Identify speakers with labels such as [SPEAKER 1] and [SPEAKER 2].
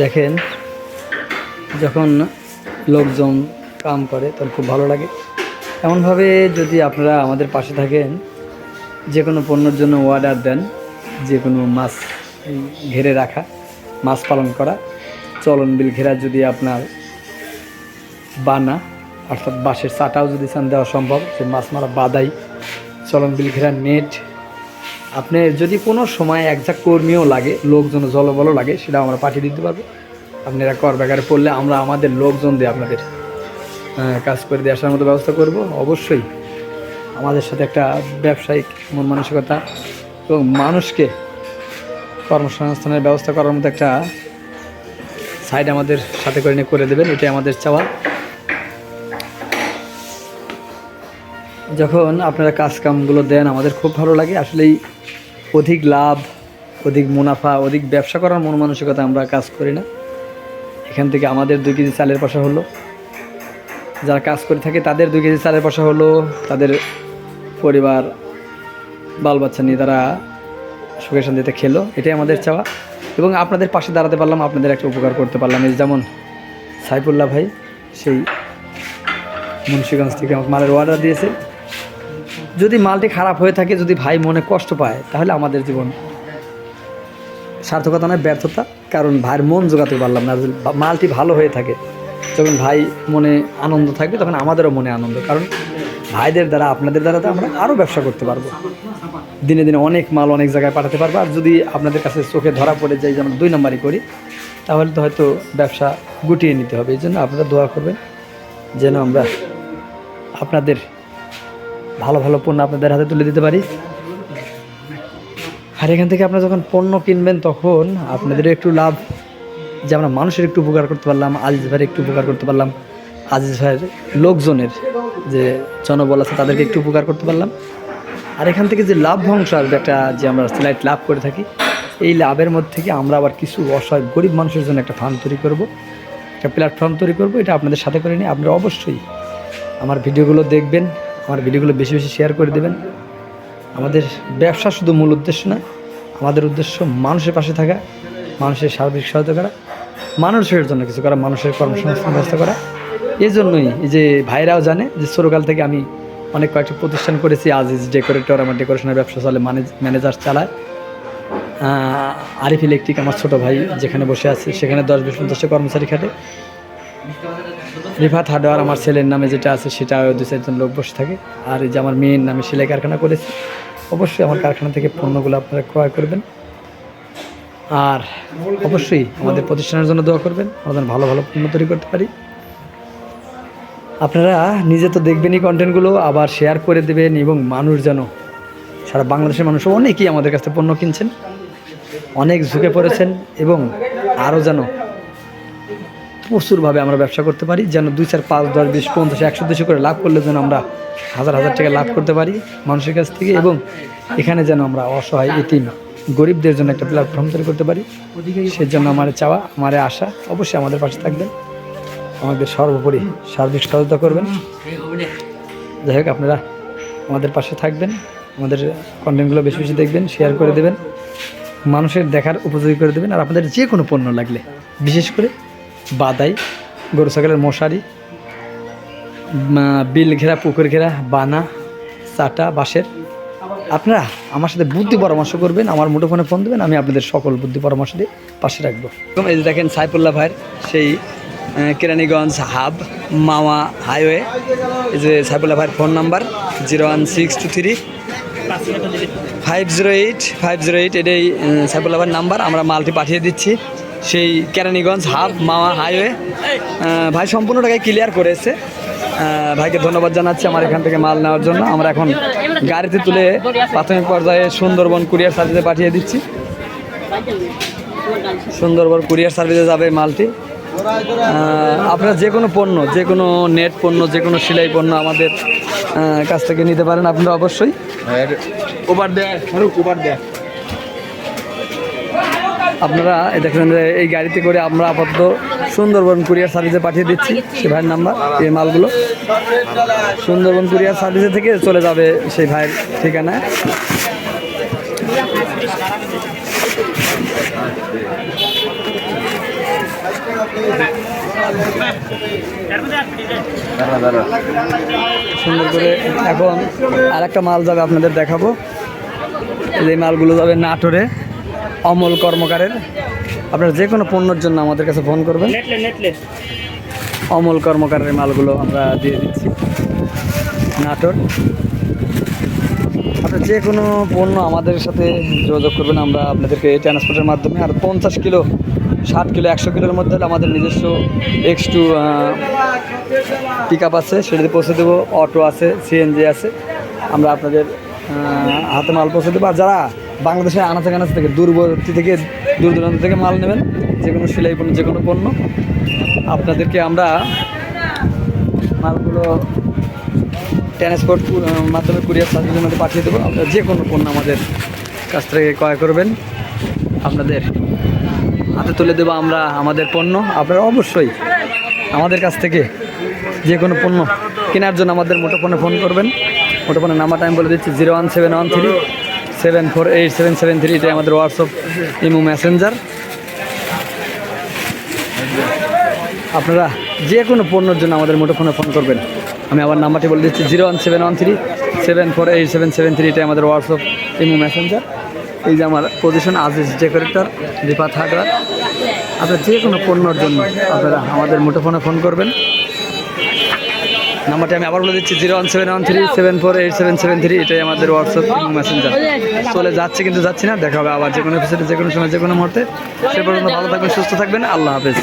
[SPEAKER 1] দেখেন, যখন লোকজন কাম করে তখন খুব ভালো লাগে। এমনভাবে যদি আপনারা আমাদের পাশে থাকেন, যে কোনো পণ্যের জন্য অর্ডার দেন, যে কোনো মাছ ঘেরে রাখা, মাছ পালন করা, চলন বিল ঘেরা যদি আপনার বানা, অর্থাৎ বাঁশের চাটাও যদি চান দেওয়া সম্ভব সে মাছ মারা বাদাই, চলন বিল ঘেরা নেট আপনি যদি কোনো সময় একজাক কর্মীও লাগে, লোকজন জলবলও লাগে সেটা আমরা পাঠিয়ে দিতে পারব। আপনারা কর বেকারে পড়লে আমরা আমাদের লোকজন দিয়ে আপনাদের কাজ করে দিয়ে আসার মতো ব্যবস্থা করব। অবশ্যই আমাদের সাথে একটা ব্যবসায়িক মন মানসিকতা এবং মানুষকে কর্মসংস্থানের ব্যবস্থা করার মতো একটা সাইড আমাদের সাথে করে নিয়ে করে দেবেন, এটাই আমাদের চাওয়া। যখন আপনারা কাজ কামগুলো দেন, আমাদের খুব ভালো লাগে। আসলেই অধিক লাভ, অধিক মুনাফা, অধিক ব্যবসা করার মন মানসিকতা আমরা কাজ করি না। এখান থেকে আমাদের দুই কেজি চালের পয়সা হলো। যারা কাজ করে থাকে, তাদের দুই কেজি চালের পয়সা হলো। তাদের পরিবার বাল বাচ্চা নিয়ে তারা সুখে শান্তিতে খেলো। এটাই আমাদের চাওয়া। এবং আপনাদের পাশে দাঁড়াতে পারলাম, আপনাদের একটা উপকার করতে পারলাম। এই যেমন সাইফুল্লাহ ভাই, সেই মুন্সিগঞ্জ থেকে আমাকে মালের অর্ডার দিয়েছে। যদি মালটি খারাপ হয়ে থাকে, যদি ভাই মনে কষ্ট পায়, তাহলে আমাদের জীবন সার্থকতা নয়, ব্যর্থতা। কারণ ভাইয়ের মন জোগাতে পারলাম না। মালটি ভালো হয়ে থাকে, যখন ভাই মনে আনন্দ থাকবে, তখন আমাদেরও মনে আনন্দ। কারণ ভাইদের দ্বারা, আপনাদের দ্বারা তো আমরা আরও ব্যবসা করতে পারব। দিনে দিনে অনেক মাল অনেক জায়গায় পাঠাতে পারব। আর যদি আপনাদের কাছে চোখে ধরা পড়ে যায়, যেমন দুই নম্বরই করি, তাহলে তো হয়তো ব্যবসা গুটিয়ে নিতে হবে। এই জন্য আপনারা দোয়া করবেন, যেন আমরা আপনাদের ভালো ভালো পণ্য আপনাদের হাতে তুলে দিতে পারি। আর এখান থেকে আপনারা যখন পণ্য কিনবেন তখন আপনাদেরও একটু লাভ। যে আমরা মানুষের একটু উপকার করতে পারলাম, আজিজ ভাইয়ের একটু উপকার করতে পারলাম, আজিজ ভাইয়ের লোকজনের যে জনবল আছে তাদেরকে একটু উপকার করতে পারলাম। আর এখান থেকে যে লাভ অংশ আসবে একটা, যে আমরা স্লাইট লাভ করে থাকি, এই লাভের মধ্যে থেকে আমরা আবার কিছু অসহায় গরিব মানুষের জন্য একটা ফান্ড তৈরি করব। একটা প্ল্যাটফর্ম তৈরি করব, এটা আপনাদের সাথে করে নিয়ে আপনারা অবশ্যই আমার ভিডিওগুলো দেখবেন আমার ভিডিওগুলো বেশি বেশি শেয়ার করে দেবেন। আমাদের ব্যবসা শুধু মূল উদ্দেশ্য না, আমাদের উদ্দেশ্য মানুষের পাশে থাকা, মানুষের সার্বিক সহায়তা করা, মানুষের জন্য কিছু করা, মানুষের কর্মসংস্থান ব্যবস্থা করা। এই জন্যই যে ভাইরাও জানে যে ছোটোকাল থেকে আমি অনেক কয়েকটা প্রতিষ্ঠান করেছি, আজিজ ডেকোরেটর, আমার ডেকোরেশনের ব্যবসা চলে ম্যানেজ ম্যানেজার চালায়। আরিফ ইলেকট্রিক, আমার ছোটো ভাই যেখানে বসে আছে, সেখানে দশ বিশ পঞ্চাশটা কর্মচারী খাটে। রিফাত হার্ডওয়ার আমার ছেলের নামে যেটা আছে সেটা দু চারজন লোক বসে থাকে। আর এই যে আমার মেয়ের নামে সেলাই কারখানা করেছি। অবশ্যই আমার কারখানা থেকে পণ্যগুলো আপনারা ক্রয় করবেন। আর অবশ্যই আমাদের প্রতিষ্ঠানের জন্য দোয়া করবেন। যেন ভালো ভালো পণ্য তৈরি করতে পারি। আপনারা নিজে তো দেখবেনই কন্টেন্টগুলো আবার শেয়ার করে দেবেন এবং মানুষ যেন সারা বাংলাদেশের মানুষ, অনেকেই আমাদের কাছে পণ্য কিনছেন, অনেক ঝুঁকে পড়েছেন এবং আরও যেন প্রচুরভাবে আমরা ব্যবসা করতে পারি, যেন দুই চার পাঁচ, দশ, বিশ, পঞ্চাশ, একশো দুশো করে লাভ করলে যেন আমরা হাজার হাজার টাকা লাভ করতে পারি মানুষের কাছ থেকে এবং এখানে যেন আমরা অসহায় এতিম গরিবদের জন্য একটা প্ল্যাটফর্ম তৈরি করতে পারি। সেজন্য আমার চাওয়া, আমার আশা, অবশ্যই আমাদের পাশে থাকবেন। আমাদের সর্বোপরি সার্বিক সহায়তা করবেন। যাই হোক, আপনারা আমাদের পাশে থাকবেন, আমাদের কন্টেন্টগুলো বেশি বেশি দেখবেন শেয়ার করে দেবেন, মানুষের দেখার উপযোগী করে দেবেন, আর আপনাদের যে কোনো পণ্য লাগলে, বিশেষ করে বাদাই, গরু ছাগলের মশারি বিল ঘেরা, পুকুর ঘেরা, বানা, চাটা, বাঁশের। আপনারা আমার সাথে বুদ্ধি পরামর্শ করবেন, আমার মুঠোফোনে ফোন দেবেন, আমি আপনাদের সকল বুদ্ধি পরামর্শ দিয়ে পাশে রাখব। এবং এই যে দেখেন সাইফুল্লাহ ভাইয়ের সেই কেরানীগঞ্জ হাব মাওয়া হাইওয়ে, এই যে সাইফুল্লাহ ভাইয়ের phone number, zero one six two three five zero eight, five zero eight, এটাই সাইফুল্লাহ ভাইয়ের নাম্বার, আমরা মালটি পাঠিয়ে দিচ্ছি। সেই কেরানীগঞ্জ হাব মাওয়া হাইওয়ে। ভাই সম্পূর্ণ টাকায় ক্লিয়ার করেছে ভাইকে ধন্যবাদ জানাচ্ছি আমার এখান থেকে মাল নেওয়ার জন্য। আমরা এখন গাড়িতে তুলে প্রাথমিক পর্যায়ে সুন্দরবন কুরিয়ার সার্ভিসে পাঠিয়ে দিচ্ছি। সুন্দরবন কুরিয়ার সার্ভিসে যাবে মালটি। আপনারা যে কোনো পণ্য যে কোনো নেট পণ্য যে কোনো সেলাই পণ্য আমাদের কাছ থেকে নিতে পারেন। আপনারা অবশ্যই।
[SPEAKER 2] ওভার দেয় ওভার দেয়।
[SPEAKER 1] আপনারা দেখেন যে এই গাড়িতে করে আমরা আপাতত সুন্দরবন কুরিয়ার সার্ভিসে পাঠিয়ে দিচ্ছি। সেই ভাইয়ের নাম্বার, এই মালগুলো। সুন্দরবন কুরিয়ার সার্ভিসে থেকে চলে যাবে সেই ভাইয়ের ঠিকানায়। সুন্দর করে এখন আর একটা মাল যাবে আপনাদের দেখাবো। এই মালগুলো যাবে নাটোরে। অমল কর্মকারের। আপনারা যে কোনো পণ্যের জন্য আমাদের কাছে ফোন করবেন। অমল কর্মকারের মালগুলো আমরা দিয়ে দিচ্ছি। নাটোর। আপনার যে কোনো পণ্য আমাদের সাথে যোগাযোগ করবেন আমরা আপনাদেরকে ট্রান্সপোর্টের মাধ্যমে। আর পঞ্চাশ কিলো ষাট কিলো একশো কিলোর মধ্যে আমাদের নিজস্ব এক্স টু পিক আপ আছে সেটাতে পৌঁছে দেবো। অটো আছে সিএনজি আছে। আমরা আপনাদের হাতে মাল পৌঁছে দেবো। আর যারা বাংলাদেশের আনাচে কানাচে থেকে, দূরবর্তী থেকে দূর দূরান্ত থেকে মাল নেবেন, যে কোনো সেলাই পণ্য, যে কোনো পণ্য। আপনাদেরকে আমরা মালগুলো ট্রান্সপোর্ট মাধ্যমে, কুরিয়ার সার্ভিসের মধ্যে পাঠিয়ে দেবো। আপনারা যে কোনো পণ্য আমাদের কাছ থেকে ক্রয় করবেন, আপনাদের হাতে তুলে দেবো আমরা আমাদের পণ্য। আপনারা অবশ্যই আমাদের কাছ থেকে যে কোনো পণ্য কেনার জন্য আমাদের মুঠোফোনে ফোন করবেন। মুঠোফোনের নাম্বারটা আমি বলে দিচ্ছি, zero one seven one three seven four eight seven seven three এটাই আমাদের হোয়াটসঅ্যাপ ইমো মেসেঞ্জার আপনারা যে কোনো পণ্যের জন্য আমাদের মুঠোফোনে ফোন করবেন। আমি আবার নাম্বারটি বলে দিচ্ছি, zero one seven one three, seven four eight seven seven three এটাই আমাদের হোয়াটসঅ্যাপ ইমো মেসেঞ্জার এই যে আমার পজিশন আজিজ ডেকোরেটর দীপা থাকরার আপনার যে কোনো পণ্যর জন্য আপনারা আমাদের মুঠোফোনে ফোন করবেন। নাম্বারটি আমি আবার বলে দিচ্ছি zero one seven one three seven four eight seven seven three এটাই আমাদের হোয়াটসঅ্যাপ এবং মেসেঞ্জার চলে যাচ্ছে কিন্তু যাচ্ছি না, দেখা হবে আবার যে কোনো এপিসোডে যে কোনো সময় যে কোনো মুহূর্তে। সে পর্যন্ত ভালো থাকবেন, সুস্থ থাকবেন, আল্লাহ হাফেজ।